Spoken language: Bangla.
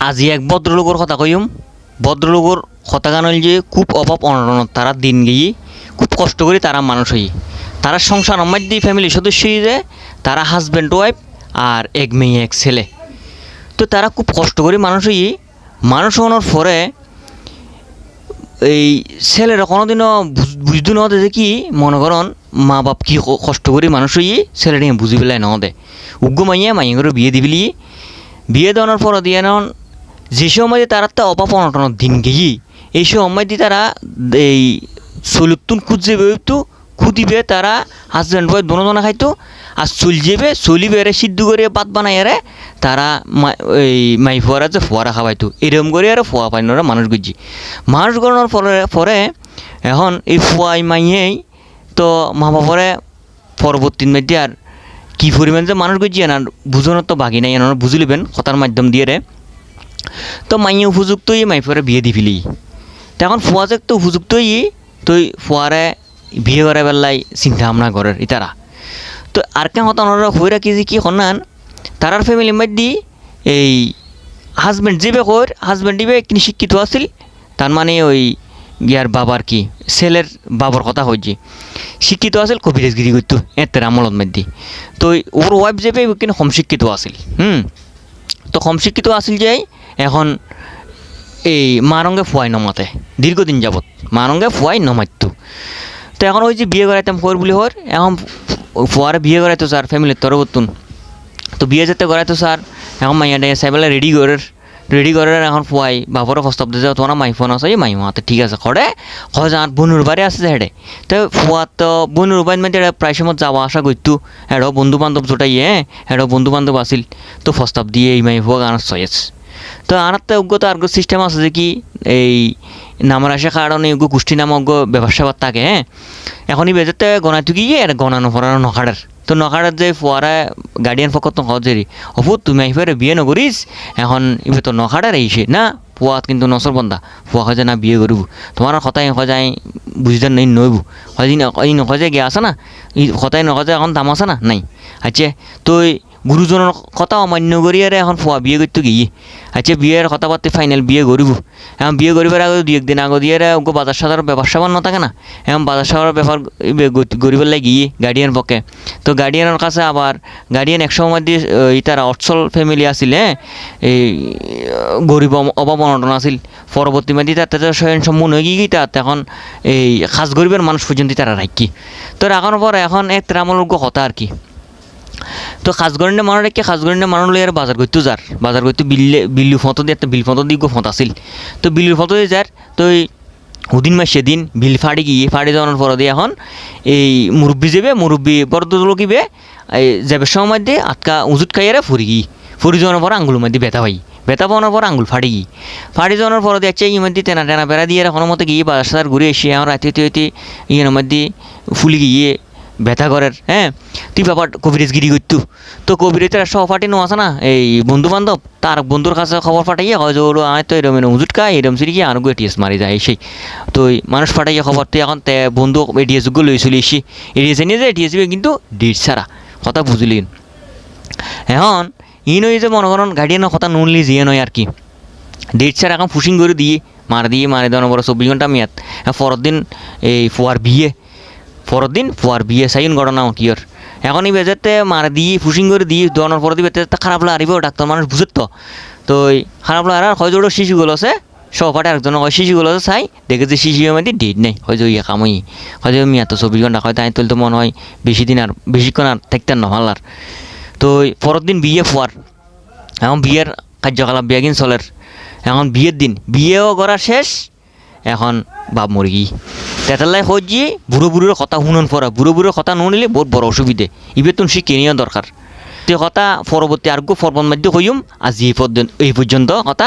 আজি এক ভদ্রলোকের কথা কইম। ভদ্রলোকের কথা গান হইল যে খুব অভাব অনটনত তারা দিন গিয়ে, খুব কষ্ট করে তারা মানুষ হই তারা সংসার মধ্যে ফ্যামিলি সদস্য যে তারা হাজব্যান্ড ওয়াইফ আর এক মেয়ে, এক ছেলে। তো তারা খুব কষ্ট করে মানুষ হই মানুষ হওয়ার পরে এই ছেলেরা কোনোদিনও বুঝ- বুঝতে না যে কি, মনে করন মা বাপ কি কষ্ট করে মানুষ হই ছেলেটা বুঝি পেলাই ন দে উগ্র মাইয়া মাইয়া করে বিয়ে দিবিলি বিয়ে দেওয়ার পর দিয়ে নন। যে সময় তারা তো অভাব অনটনের দিন গিয়ে এই সময় দিয়ে তারা এই চলুতুন খুঁজে বেরোতো খুঁদিবে তারা হাজব্যান্ড ওয়াইফ দোনো দোনো খাইতো, আর চল যাবে চলিবে এরে সিদ্ধ করে ভাত বানাই এরে তারা এই মাই ফুয়ারা যে ফুয়ারা খাওয়াইতো এরকম করে আর ফুয়া পাইনরা মানুষ গুজি। মানুষ গড়ানোর পরে পরে এখন এই ফুয়াই মাইয়েই তো মা বাপরে পরবর্তী মধ্যে আর কি পরিমাণ যে মানুষ গুজি না বুঝানোর তো বাকি নাই এনারা বুঝলিবেন কথার মাধ্যম দিয়ে রে তো মাইয়ে উপযুক্তই মাই ফুয়ারে বিয়ে দিবিলি তো এখন ফুয়া যে তো উপযুক্তই তুই ফুয়ারে বিয়ে করে বেলাই চিন্তা ভাবনা করার ইতারা তো আর কে হতো ওনারা হয়ে রাখি যে কি হনান তারার ফ্যামিলির মধ্যে এই হাজব্যান্ড যে বেকর হাজব্যান্ড দিবে শিক্ষিত আছিল তার মানে ওই ইয়ার বাবার কি? ছেলের বাবার কথা হয়েছে শিক্ষিত আছিল, কবিরাজগিরি করতো এতের আমলত মধ্যে তো ওর ওয়াইফ যে কিন্তু কম শিক্ষিত আছিল, হুম? তো কম শিক্ষিত আছিল যে, এখন এই মারঙ্গে ফুয়াই নমাতে, দীর্ঘদিন যাবত মারঙ্গে ফুয়াই নমাইতো। তো এখন ওই যে বিয়ে করাইতাম কর বলি হর এখন ফুয়ারে বিয়ে করাইতো স্যার ফ্যামিলির তরবতুন তো বিয়ে যেতে করাইতো স্যার, এখন মাইয়া ডাইয়া চাইবেলা রেডি করার। রেডি করার এখন ফুয়াই বাপরে প্রস্তাব দিতে তোমার মাই ফোন আছে মাই মাতে ঠিক আছে করে হয় যান বনুর বাড়ি আছে হেডে তো ফুয়া তো বনুর বাড়ি মানে প্রায় সময় যাওয়া আসা করতো হেডো বন্ধু বান্ধব জোটাই হ্যাঁ হেডো বন্ধু বান্ধব আছিল তো প্রস্তাব দিয়ে এই মাই ফুয়া গান চয়েছে তো একটা অজ্ঞতা আর সিস্টেম আছে যে কি, এই নামের আসে কারণে ওগো গোষ্ঠী নামক ব্যবসা থাকে হ্যাঁ এখনই বেজেতে গনাই তুকি গিয়ে গনানো ফরানো নখাড়ার তো নখাড়ার যে ফুয়ারা গার্ডিয়ান ফকত নখজেরি অপু তুমি আহিফারে বিয়ে নকরিস এখন ইবে তো নখাড়ার আইসে না পুয়াত কিন্তু নসর বন্ধা। পুয়া হয় যে না বিয়ে করব তোমার হয় যায় বুঝতে নেই নইব নকয় যে গিয়ে আসে না? কথাই নকয় এখন দাম আছে না? নাই। আচ্ছা তো গুরুজনের কথা অমান্য করি আর এখন ফুয়া বিয়ে করতে গিয়ে আচ্ছা বিয়ের কথা পাতি ফাইনাল বিয়ে করিব এখন বিয়ে করিবার আগে দুই একদিন আগে দিয়ে ওকে বাজার সাজার ব্যাপার সাবান না? থাকে না এখন বাজার সাজার ব্যাপার গরিবের লাগিয়ে গার্ডিয়ান পক্ষে। তো গার্ডিয়ানের কাছে আবার গার্ডিয়ান একসময় মধ্যে ইতার অটসল ফ্যামিলি হ্যাঁ এই গরিব অভাব অনটন আছিল। পরবর্তী মধ্যে তার তাতে স্বয়ং সম্পূর্ণ হয়ে গিয়ে তার এখন, এই খাস গরিবের মানুষ পর্যন্ত তারা রাখি তো রাখানোর পর এখন এক ত্রামূলক কথা আর কি? তো খাসগরিনে মানুষ রেখে খাসগরিনে মানুষ লই আর বাজার করতে যার বাজার করতে বিল্লে, বিল্লু ফটো দিয়ে একটা বিল ফটো দিয়ে গো ফটো আছিল। তো বিল্লুর ফটো দিয়ে যার তো এই হুদিন মাস সেদিন বিল ফাড়ি গিয়ে ফাড়ি যাওয়ার পর দিয়ে এখন, এই মুরব্বি যাবে মুরব্বি বড় লোকিবে এই যাবে সময় দিয়ে আটকা উজুত খাইয়ারে ফুরি গিয়ে ফুরি যাওয়ার পর আঙ্গুলের মধ্যে ব্যথা পাই। ব্যথা পাওয়ার পর আঙ্গুল ফাড়ি গিয়ে ফাড়ি যাওয়ার পর দেখছে এই মধ্যে টেনা টেনা বেড়া দিয়ে কোনো মতো গিয়ে বাজার সাজার ঘুরে এসে এখন রাতে হইতে ইয়ের মধ্যে ফুলি গিয়ে ব্যথা করার হ্যাঁ তুই ব্যাপার কবিরাজগিরি করতু। তো কবিরাজের সহ ফাটিনো আছে না, এই বন্ধু বান্ধব তার বন্ধুর কাছে খবর ফাটাইয়ে হয় যে, ওর আয় তো, এরম এরম উজুট খায় এরম সিরিকি আর এটিএস মারি যায় সেই। তো মানুষ ফাটাইয়ে খবর তুই এখন তে বন্ধু এটিএসগুলো লই চলে এসি, এটিএস নিয়ে যে এটিএস কিন্তু ডেট ছাড়া, কথা বুঝলি। এখন ই নয় যে মনে করেন গার্ডিয়ানের কথা নুনলি জিয়ে নয় আর কি। ডেট ছাড়া এখন ফুসিং করে দিয়ে, মার দিয়ে, মারি দেওয়ার পরে চব্বিশ ঘণ্টা মেয়াদ। পরের দিন এই ফুয়ার বিয়ে পরের দিন ফুয়ার বিয়ে সাইন ঘটনা কিয়র এখন এই বেজাতে মার দিয়ে ফুসিং করে দিয়ে দেওয়ানোর পরে দিবে তা খারাপ লাগারিব ডাক্তার মানুষ বুঝত তো। তো খারাপ লাগার হয় যে ওটা শিশুগুলো আছে, সহপাঠে একজন হয় শিশুগুলো আছে চাই, দেখে যে শিশুর মধ্যে ডেট নেই হয় যে ইয়ে কামই। হয় যে মিয়া তো চব্বিশ ঘণ্টা হয়, তাই তুলতে মনে হয়, বেশি দিন আর বেশিক্ষণ আর থাকতেন নহল আর। তো পরের দিন বিয়ে ফুয়ার এখন বিয়ের কার্যকলাপ, বিয়াগিন চলের। এখন বিয়ের দিন, বিয়েও করা শেষ এখন বাপ মরি তেতালাই হজি বুড়ো বুড়োর কথা শুনন পড়া বুড়ো বুড়োর কথা নুনিলে বহুত বড় অসুবিধে। ইবে তুন শিখে কিনিও দরকার তে কথা পরবর্তী আরোগ্য ফরবন মধ্যে কইম আজি এই পর্যন্ত এই পর্যন্ত কথা